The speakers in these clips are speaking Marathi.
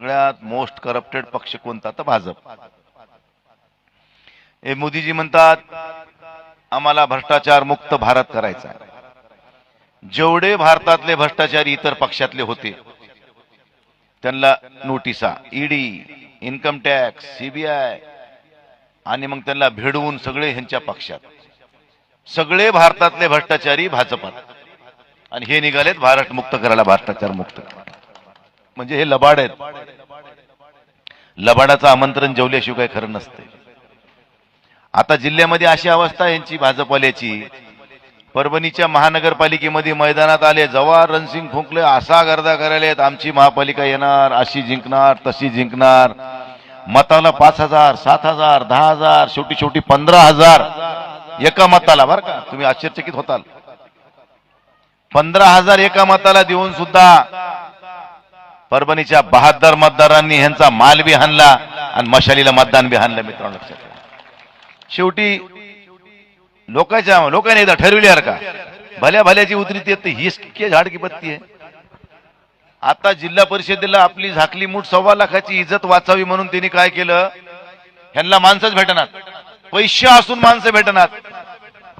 सगळ्यात मोस्ट करप्टेड पक्ष कोणता? तर भाजप. हे मोदीजी म्हणतात आम्हाला भ्रष्टाचार मुक्त भारत करायचा आहे. जेवढे भारतातले भ्रष्टाचारी इतर पक्षातले होते त्यांना नोटिसा ईडी इन्कम टॅक्स सीबीआय आणि मग त्यांना भिडवून सगळे ह्यांच्या पक्षात. सगळे भारतातले भ्रष्टाचारी भाजपात. आणि हे निघालेत भारत मुक्त करायला भ्रष्टाचार मुक्त म्हणजे हे लबाड आहेत. लबाडाचं आमंत्रण जेवल्याशिवाय खरं नसते आता जिल्ह्यामध्ये अशी अवस्था यांची भाजपवाल्याची. परभणीच्या महानगरपालिकेमध्ये मैदानात आले जवाहर रणसिंग फुंकले असा गर्दा करायला आमची महापालिका येणार अशी जिंकणार तशी जिंकणार. मताला पाच हजार सात हजार दहा हजार शेवटी शेवटी पंधरा हजार. एका मताला बरं का? तुम्ही आश्चर्यचकित होताल. पंधरा हजार एका मताला देऊन सुद्धा परभणीच्या बहादर मतदारांनी ह्यांचा माल बी हाणला आणि मशालीला मतदान बी हाणलं मित्रांनो लक्षात ठेवा. शेवटी लोकांच्या लोकांनी एकदा ठरविले यार का? भल्या भल्याची उतरी येत हीच के झाड की पत्ती आहे. आता जिल्हा परिषदेला आपली झाकली मूठ सव्वा लाखाची इज्जत वाचावी म्हणून त्यांनी काय केलं? ह्यांना माणसंच भेटणार. पैसे असून माणसं भेटणार.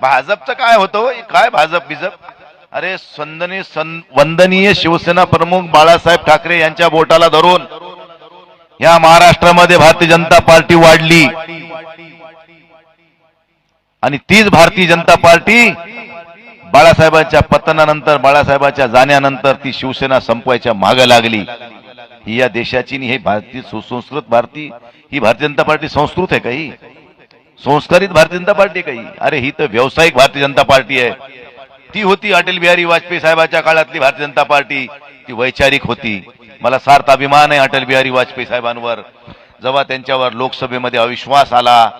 भाजपचं काय होतं काय भाजप बिजप अरे संदनी वंदनीय शिवसेना प्रमुख बाळासाहेब ठाकरे यांच्या बोटाला धरून या महाराष्ट्रामध्ये भारतीय जनता पार्टी वाढली. आणि तीच भारतीय जनता पार्टी बाळासाहेबांच्या पतनानंतर बाळासाहेबांच्या जाण्यानंतर ती शिवसेना संपवायच्या मागे लागली. ही या देशाची आणि हे भारतीय सुसंस्कृत भारती ही भारतीय जनता पार्टी संस्कृत आहे काही संस्कारित भारतीय जनता पार्टी काही अरे ही तर व्यावसायिक भारतीय जनता पार्टी आहे. ती होती अटल बिहारी वाजपेयी साहेबांच्या काळातली भारतीय जनता पार्टी. ती वैचारिक होती. मला सार्थ अभिमान आहे अटल बिहारी वाजपेयी साहेबांवर. जेव्हा त्यांच्यावर लोकसभेमध्ये अविश्वास आला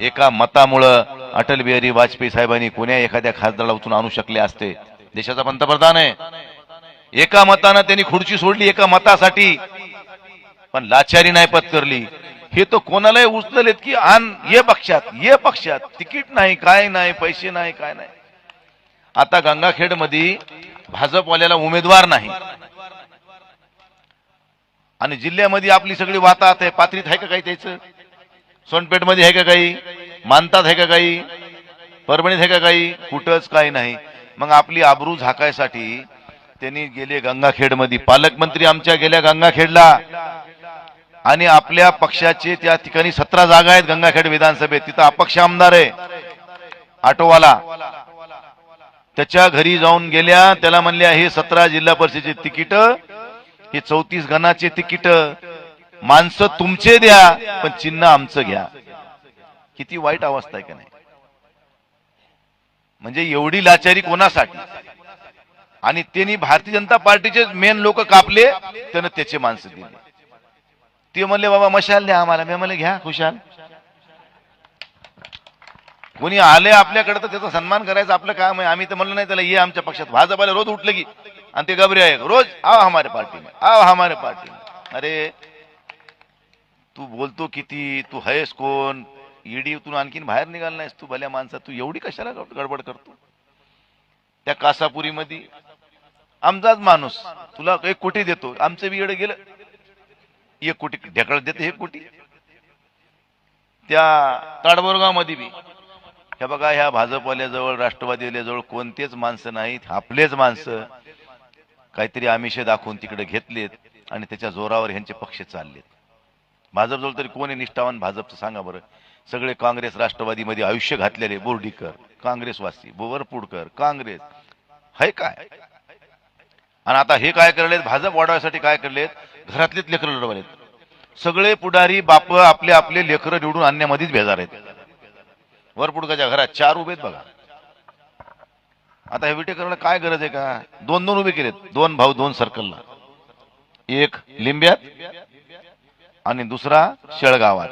एका मतामुळं अटल बिहारी वाजपेयी साहेबांनी कोण्या एखाद्या खासदाराला उचलून आणू शकले असते? देशाचा पंतप्रधान आहे. एका मतानं त्यांनी खुर्ची सोडली एका मतासाठी. पण लाचारी नाही पत्करली. हे तर कोणालाही उचललेत की आण ये पक्षात ये पक्षात. तिकीट नाही काय नाही पैसे नाही काय नाही. आता गंगाखेडमध्ये भाजपवाल्याला उमेदवार नाही. आणि जिल्ह्यामध्ये आपली सगळी वातात आहे पात्रीत आहे का काही त्याचं? सोनपेठमध्ये आहे का काही? मानतात आहे का काही? परभणीत आहे का काही? कुठंच काही नाही. मग आपली आबरू झाकायसाठी त्यांनी गेले गंगाखेडमध्ये पालकमंत्री आमच्या गेल्या गंगाखेडला. आणि आपल्या पक्षाचे त्या ठिकाणी सतरा जागा आहेत गंगाखेड विधानसभेत. तिथं अपक्ष आमदार आहे. आटोवाला. त्याच्या घरी जाऊन गेल्या त्याला म्हणल्या हे सतरा जिल्हा परिषदेचे तिकीट. हे चौतीस गणाचे तिकीट. माणसं तुमचे द्या पण चिन्ह आमचं घ्या. किती वाईट अवस्था आहे का नाही? म्हणजे एवढी लाचारी कोणासाठी? आणि त्यांनी भारतीय जनता पार्टीचे मेन लोक कापले त्यानं त्याचे माणसं दिले. ते म्हणले बाबा मशाल द्या आम्हाला. मी म्हणले घ्या खुशाल. कोणी आले आपल्याकडे तर त्याचा सन्मान करायचं आपलं काम आहे. आम्ही तर म्हणलं नाही त्याला ये आमच्या पक्षात. भाजपाला रोज उठलं की. आणि ते गबरे आहे रोज आओ हमारे पार्टी में आओ हमारे पार्टी में. अरे तू बोलतो किती तू आहेस कोण? ईडी तू आणखीन बाहेर निघाला नाहीस तू भल्या माणसा. तू एवढी कशाला गडबड करतो? त्या कासापुरीमध्ये आमचाच माणूस. तुला एक कोटी देतो. आमचं बी येडं गेलं. एक कोटी ढेकळ देते एक कोटी. त्या ताडबोरगावमध्ये बी. हे बघा ह्या भाजपवाल्याजवळ राष्ट्रवादीवाल्याजवळ कोणतेच माणसं नाहीत आपलेच माणसं. काहीतरी आमिषे दाखवून तिकडे घेतलेत आणि त्याच्या जोरावर ह्यांचे पक्ष चाललेत. भाजपजवळ तरी कोणी निष्ठावान भाजपचं सांगा बरं. सगळे काँग्रेस राष्ट्रवादीमध्ये आयुष्य घातलेले बोर्डीकर काँग्रेसवासी बोवरपूडकर काँग्रेस. है काय? आणि आता हे काय करलेत? भाजप वाढवायसाठी काय करलेत? घरातलेच लेकरं लढवलेत सगळे पुढारी बाप आपले आपले लेकरं निवडून आणण्यामध्येच बेजार आहेत. वरपुडकाच्या घरात चार उभेत बघा. आता हे विटेकरला काय गरज आहे का? दोन दोन उभे केलेत. दोन भाऊ दोन सर्कलला एक लिंब्यात आणि दुसरा शेळगावात.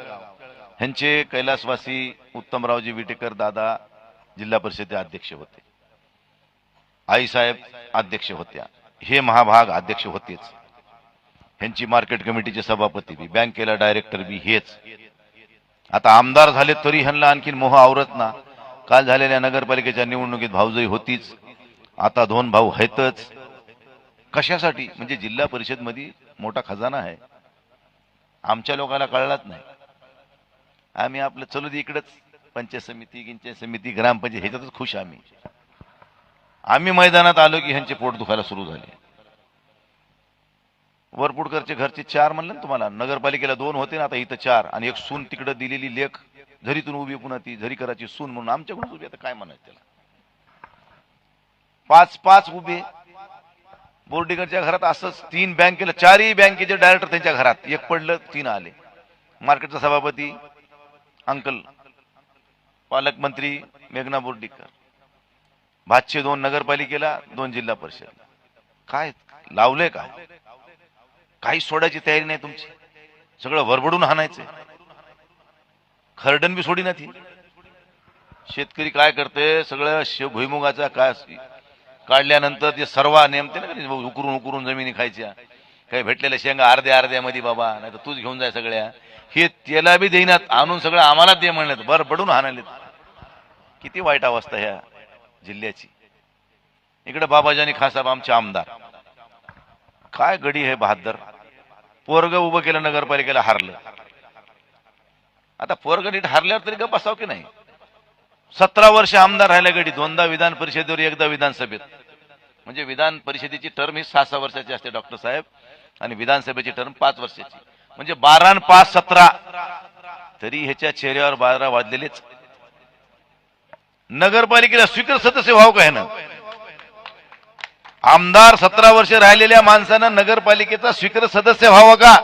ह्यांचे कैलासवासी उत्तमरावजी विटेकर दादा जिल्हा परिषदे अध्यक्ष होते. आईसाहेब अध्यक्ष होत्या. हे महाभाग अध्यक्ष होतेच. ह्यांची मार्केट कमिटीचे सभापती बी बँकेला डायरेक्टर बी हेच. आता आमदार झाले तरी ह्यांना आणखीन मोह आवरत ना. काल झालेल्या नगरपालिकेच्या निवडणुकीत भाऊजई होतीच. आता दोन भाऊ आहेतच. कशासाठी? म्हणजे जिल्हा परिषदमध्ये मोठा खजाना आहे. आमच्या लोकांना कळलाच नाही. आम्ही आपलं चलू दे इकडंच. पंचायत समिती गिंचायत समिती ग्रामपंचायत ह्याच्यातच खुश आम्ही. आम्ही मैदानात आलो की ह्यांचे पोट दुखायला सुरू झाले. वरपुडकरचे घरचे चार म्हणलं ना तुम्हाला नगरपालिकेला दोन होते ना आता इथं चार. आणि एक सून तिकडं दिलेली लेख झरीतून उभी पुन्हा ती झरी कराची सून म्हणून आमच्याकडून उभी आता काय म्हणायचं त्याला? पाच पाच उभे. बोर्डीकरच्या घरात असंच तीन बँकेला चारही बँकेचे डायरेक्टर त्यांच्या घरात. एक पडलं तीन आले. मार्केटचा सभापती अंकल पालकमंत्री मेघना बोर्डीकर. भातशे दोन नगरपालिकेला दोन जिल्हा परिषद. काय लावले का? काही सोडायची तयारी नाही तुमची. सगळं वरबडून हाणायचं खरडण बी सोडी ना ती. शेतकरी काय करते सगळं शे भुईमुगाचा काय काढल्यानंतर ते सर्वा नेमते ना उकरून उकरून जमिनी खायच्या. काही भेटलेल्या शेंगा अर्ध्या अर्ध्यामध्ये बाबा नाही तर तूच घेऊन जाय सगळ्या. हे त्याला बी देईनात आणून सगळं आम्हाला दे म्हणलेत बर बडून हाणालेत. किती वाईट अवस्था ह्या जिल्ह्याची. इकडे बाबाजानी खासाब आमचे आमदार. काय गडी हे बहादर. पोरग उभं केलं नगरपालिकेला हारलं. आता पोरग नीट हारल्यावर तरी गप बसाव की नाही? सतरा वर्ष आमदार राहिल्या गडी दोनदा विधान परिषदेवर एकदा विधानसभेत. म्हणजे विधान परिषदेची टर्म ही सहा सहा वर्षाची असते डॉक्टर साहेब. आणि विधानसभेची टर्म पाच वर्षाची. म्हणजे बारा पाच सतरा. तरी ह्याच्या चेहऱ्यावर बारा वाजलेलेच. नगरपालिकेला स्वीकार सदस्य व्हावं का ह्यानं? आमदार सतरा वर्ष राहिलेल्या माणसानं नगरपालिकेचा स्वीकार सदस्य व्हावं का?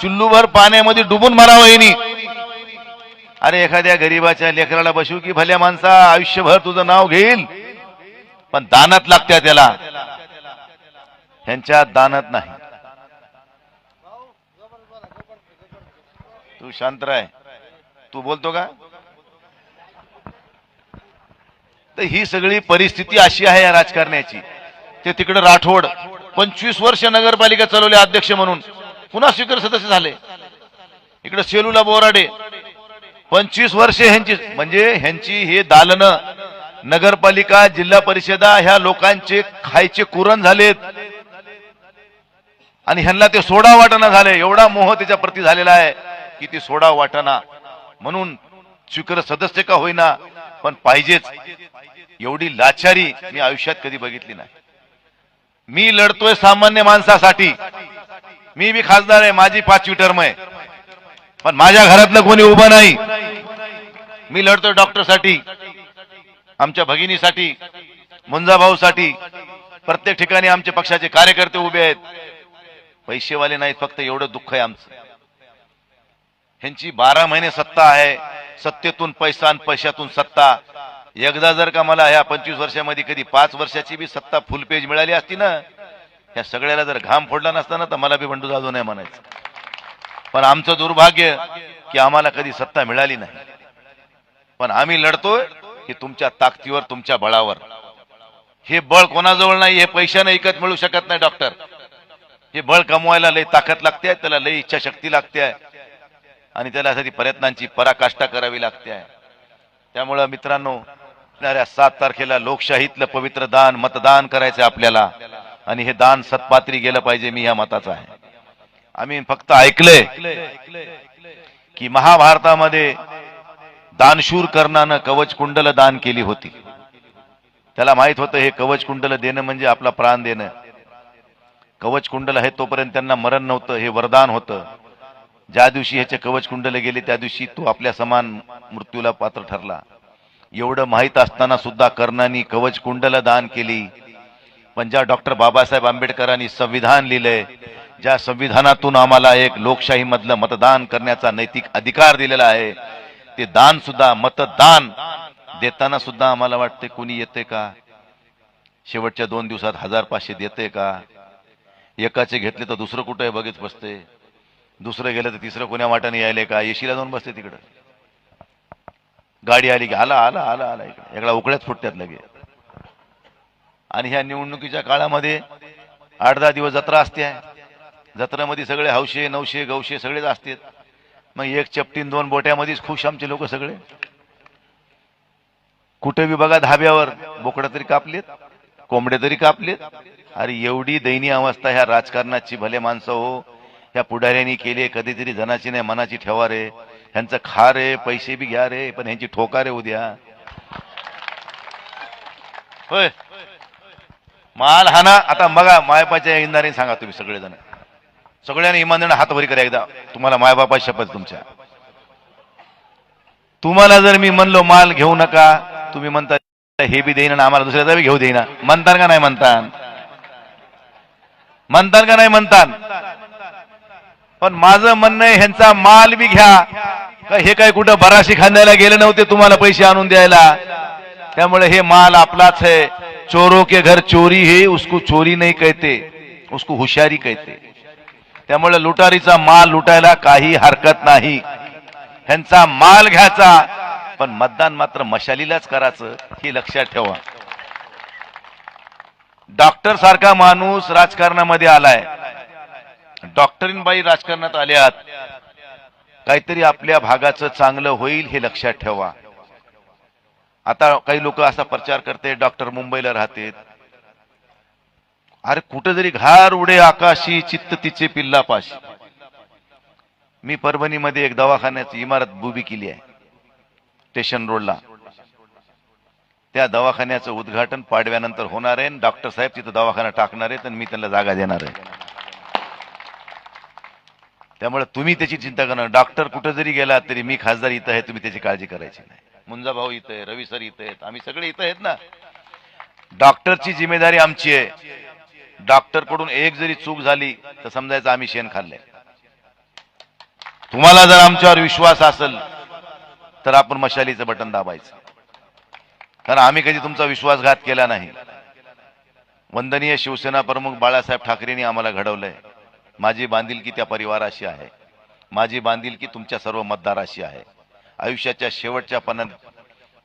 चुल्लूभर पाण्यामध्ये डुबून मारावं येणी अरे एखाद्या गरीबाच्या लेकराला बसू की भल्या माणसा आयुष्यभर तुझं नाव घेईल. पण दानात लागत्या त्याला. ह्यांच्या दानात नाही. तू शांत राय तू बोलतो का? तर ही सगळी परिस्थिती अशी आहे या राजकारण्याची. ते तिकडे राठोड पंचवीस वर्ष नगरपालिका चालवले अध्यक्ष म्हणून. पुन्हा स्वीकार सदस्य झाले. इकडे सेलूला बोराडे. पंचवीस वर्ष ह्यांची म्हणजे ह्यांची हे दालन नगरपालिका जिल्हा परिषदा ह्या लोकांचे खायचे कुरण झालेत. आणि ह्यांना ते सोडा वाटणा झाले. एवढा मोह त्याच्या प्रती झालेला आहे की ती सोडा वाटणा. म्हणून स्वीकार सदस्य का होईना पण पाहिजेच. एवढी लाचारी मी आयुष्यात कधी बघितली नाही. मी लढतोय सामान्य माणसासाठी. मी बी खासदार आहे माझी पाचवी टर्म आहे. पण माझ्या घरातलं कोणी उभं नाही. मी लढतोय डॉक्टरसाठी आमच्या भगिनीसाठी मुंजाभाऊसाठी. प्रत्येक ठिकाणी आमच्या पक्षाचे कार्यकर्ते उभे आहेत. पैसेवाले नाहीत फक्त एवढं दुःख आहे आमचं. ह्यांची बारा महिने सत्ता आहे. सत्तेतून पैसा आणि पैशातून सत्ता. एकदा जर का मला ह्या पंचवीस वर्षामध्ये कधी पाच वर्षाची बी सत्ता फुल पेज मिळाली असती ना ह्या सगळ्याला जर घाम फोडला नसता ना तर मला बी बंडू जाधव नाही म्हणायचं. पण आमचं दुर्भाग्य की आम्हाला कधी सत्ता मिळाली नाही. पण आम्ही लढतोय की तुमच्या ताकदीवर तुमच्या बळावर. हे बळ कोणाजवळ नाही हे पैशाने एकत मिळू शकत नाही डॉक्टर. हे बळ कमवायला लई ताकद लागते त्याला लई इच्छाशक्ती लागते. आणि त्यासाठी प्रयत्नांची पराकाष्ठा करावी लागते. त्यामुळं मित्रांनो येणाऱ्या सात तारखेला लोकशाहीतलं पवित्र दान मतदान करायचं आपल्याला. आणि हे दान सत्पात्री गेलं पाहिजे मी या मताचा आहे. आम्ही फक्त ऐकलंय की महाभारतामध्ये दानशूर कर्णानं कवच कुंडल दान केली होती. त्याला माहीत होतं हे कवच कुंडल देणं म्हणजे आपला प्राण देणं. कवच कुंडल आहे तोपर्यंत त्यांना मरण नव्हतं हे वरदान होतं. ज्या दिवशी ह्याचे कवच कुंडल गेले त्या दिवशी तो आपल्या समान मृत्यूला पात्र ठरला. एवढं माहीत असताना सुद्धा कर्णांनी कवच कुंडल दान केली. पण ज्या डॉक्टर बाबासाहेब आंबेडकरांनी संविधान लिहिलंय ज्या संविधानातून आम्हाला एक लोकशाही मधलं मतदान करण्याचा नैतिक अधिकार दिलेला आहे ते दान सुद्धा मतदान देताना सुद्धा आम्हाला वाटते कुणी येते का? शेवटच्या दोन दिवसात हजार पाचशे देते का? एकाचे घेतले तर दुसरं कुठे बघित बसते दुसरं गेलं तर तिसरं कोण्या वाटाने यायले का? येशीला जाऊन बसते तिकडं. गाडी आली की आला आला आला आला इकडे. एकडा उकळ्यात फुटत्यात लगे. आणि ह्या निवडणुकीच्या काळामध्ये आठ दहा दिवस जत्रा असते. जत्रेमध्ये सगळे हौशे नऊशे गौशे सगळेच असतात. मग एक चपटीन दोन बोट्यामध्येच खुश आमचे लोक सगळे. कुठे बी बघा धाब्यावर बोकडं तरी कापलेत कोंबडे तरी कापलेत. अरे एवढी दयनीय अवस्था ह्या राजकारणाची भले माणसं हो ह्या पुढाऱ्यांनी केले कधीतरी जनाची नाही मनाची ठेवा रे. ह्यांचं खा रे पैसे बी घ्या रे पण ह्यांची ठोका रे उद्या. होय. माल हाना आता बघा मायबाच्या इंदाने सांगा तुम्ही सगळेजण. सगळ्यांनी इमानदारीने हातभरी करा एकदा. तुम्हाला मायबापा शपथ तुमच्या. तुम्हाला जर मी म्हणलो माल घेऊ नका तुम्ही म्हणता हे बी देईन आम्हाला दुसऱ्याचा बी घेऊ देईना. म्हणतान का नाही म्हणतान? म्हणतान का नाही म्हणतान? पण माझं म्हणणं आहे ह्यांचा माल बी घ्या. का हे काय कुठं बराशी खांद्याला गेले नव्हते तुम्हाला पैसे आणून द्यायला? त्यामुळे हे माल आपलाच है चोरों के घर चोरी हे उसको चोरी नाही कहते. उसको हुशारी कहते. त्यामुळे लुटारीचा माल लुटायला काही हरकत नाही. ह्यांचा माल घ्यायचा पण मतदान मात्र मशालीलाच करायचं हे लक्षात ठेवा. डॉक्टर सारखा माणूस राजकारणामध्ये आलाय. डॉक्टरीनबाई राजकारणात आल्यात. काहीतरी आपल्या भागाचं चांगलं होईल हे लक्षात ठेवा. आता काही लोक असा प्रचार करते डॉक्टर मुंबईला राहते अरे कुठं जरी घार उडे आकाशी चित्त तिचे पिल्लापाशी. मी परभणीमध्ये एक दवाखान्याची इमारत उभी केली आहे स्टेशन रोडला. त्या दवाखान्याचं उद्घाटन पाडव्यानंतर होणार आहे डॉक्टर साहेब तिथं दवाखाना टाकणार आहेत आणि मी त्यांना जागा देणार आहे. त्यामुळे तुम्ही त्याची चिंता करा. डॉक्टर कुठं जरी गेला तरी मी खासदार इथं आहे तुम्ही त्याची काळजी करायची नाही. मुंजा भाऊ इथं आहे रवी सर इथं आहेत आम्ही सगळे इथं आहेत ना. डॉक्टरची जिम्मेदारी आमची आहे. डॉक्टरकडून एक जरी चूक झाली तर समजायचं आम्ही शेण खाल्लंय. तुम्हाला जर आमच्यावर विश्वास असेल तर आपण मशालीचं बटन दाबायचं. कारण आम्ही कधी तुमचा विश्वासघात केला नाही. वंदनीय शिवसेना प्रमुख बाळासाहेब ठाकरेंनी आम्हाला घडवलंय. माझी बांधिलकी त्या परिवाराशी आहे. माझी बांधिलकी तुमच्या सर्व मतदाराशी आहे. आयुष्याच्या शेवटच्या पणात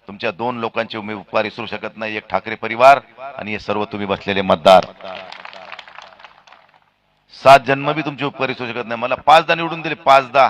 तुमच्या दोन लोकांचे मी उपकार विसरू शकत नाही. एक ठाकरे परिवार आणि हे सर्व तुम्ही बसलेले मतदार. सात जन्म बी तुमचे उपकार विसरू शकत नाही. मला पाचदा निवडून दिले. पाचदा.